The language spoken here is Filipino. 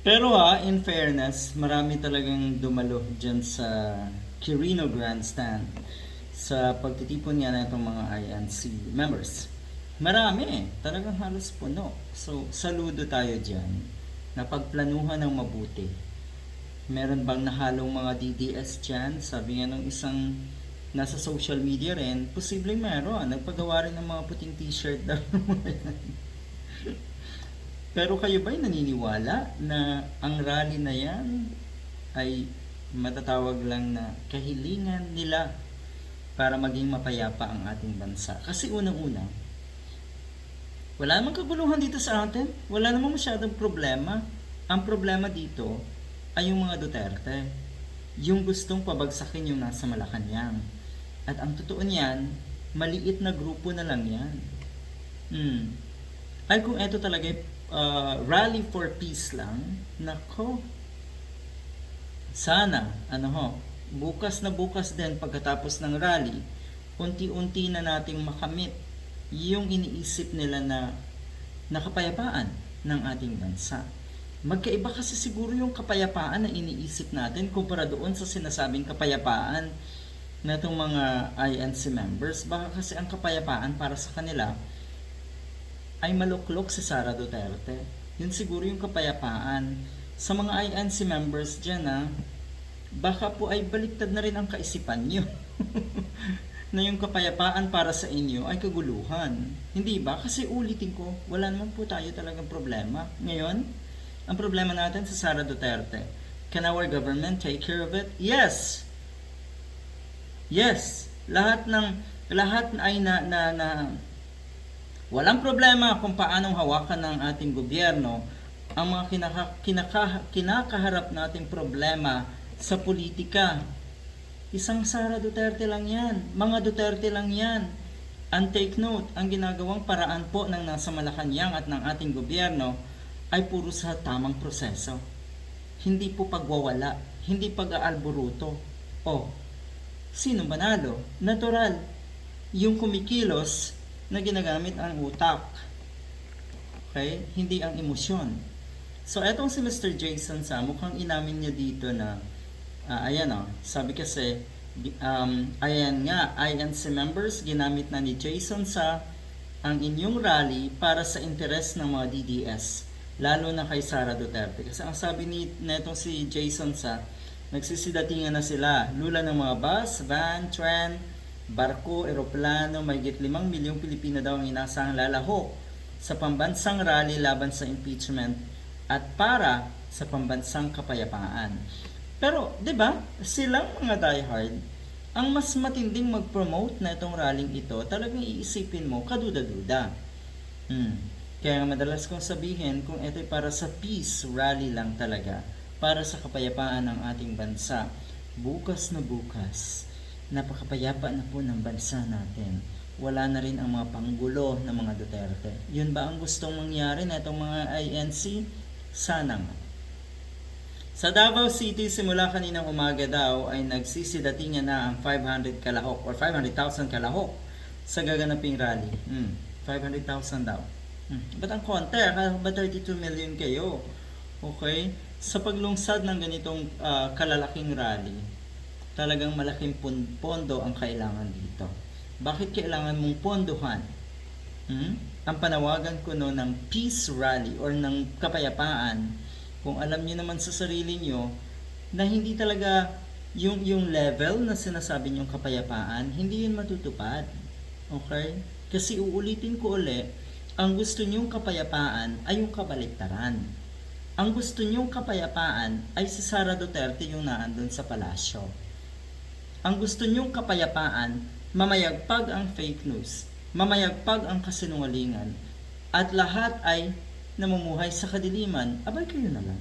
Pero ha, in fairness, marami talagang dumalo dyan sa Quirino Grandstand sa pagtitipon niya na itong mga INC members. Marami, talagang halos puno. So, saludo tayo dyan. Napagplanuhan ng mabuti. Meron bang nahalong mga DDS dyan? Sabi nga nung isang nasa social media rin, posibleng meron. Nagpagawa rin ng mga puting t-shirt daw. Pero kayo ba'y naniniwala na ang rally na yan ay matatawag lang na kahilingan nila para maging mapayapa ang ating bansa? Kasi unang-una, wala namang kaguluhan dito sa atin. Wala namang masyadong problema. Ang problema dito ay yung mga Duterte. Yung gustong pabagsakin yung nasa Malacanang. At ang totoo niyan, maliit na grupo na lang yan. Hmm. Ay kung ito talaga uh, rally for peace lang, nako. Sana, ano ho, bukas na bukas din pagkatapos ng rally, unti-unti na nating makamit yung iniisip nila na nakapayapaan ng ating bansa. Magkaiba kasi siguro yung kapayapaan na iniisip natin kumpara doon sa sinasabing kapayapaan na itong mga INC members. Baka kasi ang kapayapaan para sa kanila ay maluklok si Sara Duterte. Yun siguro yung kapayapaan. Sa mga INC members dyan na baka po ay baliktad na rin ang kaisipan nyo. na yung kapayapaan para sa inyo ay kaguluhan. Hindi ba? Kasi ulitin ko, wala naman po tayo talagang problema. Ngayon, ang problema natin sa Sara Duterte. Can our government take care of it? Yes! Yes! Lahat ng lahat ay na, na, na walang problema kung paanong hawakan ng ating gobyerno ang mga kinaka, kinaka, kinakaharap nating problema sa politika Isang Sara Duterte lang yan. Mga Duterte lang yan. And take note, ang ginagawang paraan po ng nasa Malacanang at ng ating gobyerno ay puro sa tamang proseso. Hindi po pagwawala, hindi pag-aalboruto. O, sino manalo? Natural. Yung kumikilos na ginagamit ang utak. Okay? Hindi ang emosyon. So, etong si Mr. Jason sa mukhang inamin niya dito na Ah, ayan o, sabi kasi, um, ayan nga, INC members, ginamit na ni Jason sa ang inyong rally para sa interes ng mga DDS, lalo na kay Sara Duterte. Kasi ang sabi ni netong si Jason sa, nagsisidatingan na sila, lula ng mga bus, van, tren, barko, eroplano, mayigit 5 milyong Pilipino daw ang inasahang lalahok sa pambansang rally laban sa impeachment at para sa pambansang kapayapaan. Pero, di ba, silang mga diehard, ang mas matinding mag-promote na itong rallying ito, talagang iisipin mo, kaduda-duda. Hmm. Kaya madalas kong sabihin, kung ito'y para sa peace rally lang talaga, para sa kapayapaan ng ating bansa, bukas na bukas, napakapayapa na po ng bansa natin. Wala na rin ang mga panggulo ng mga Duterte. Yun ba ang gustong mangyari na itong mga INC? Sana nga. Sa Davao City, simula kaninang umaga daw ay nagsisidatingan na ang 500 kalahok or 500,000 kalahok sa gaganaping rally. Hmm, 500,000 daw. Hmm. Ba't ang konti? Ba 32 million kayo? Okay? Sa paglungsad ng ganitong uh, kalalaking rally, talagang malaking pondo ang kailangan dito. Bakit kailangan mong pondohan? Hmm? Ang panawagan ko no ng peace rally or ng kapayapaan kung alam niyo naman sa sarili niyo na hindi talaga yung yung level na sinasabi niyong kapayapaan, hindi yun matutupad. Okay? Kasi uulitin ko uli, ang gusto niyong kapayapaan ay yung kabaliktaran. Ang gusto niyong kapayapaan ay si Sara Duterte yung naandun sa palasyo. Ang gusto niyong kapayapaan, mamayagpag ang fake news, mamayagpag ang kasinungalingan, at lahat ay namumuhay sa kadiliman, abay kayo na lang.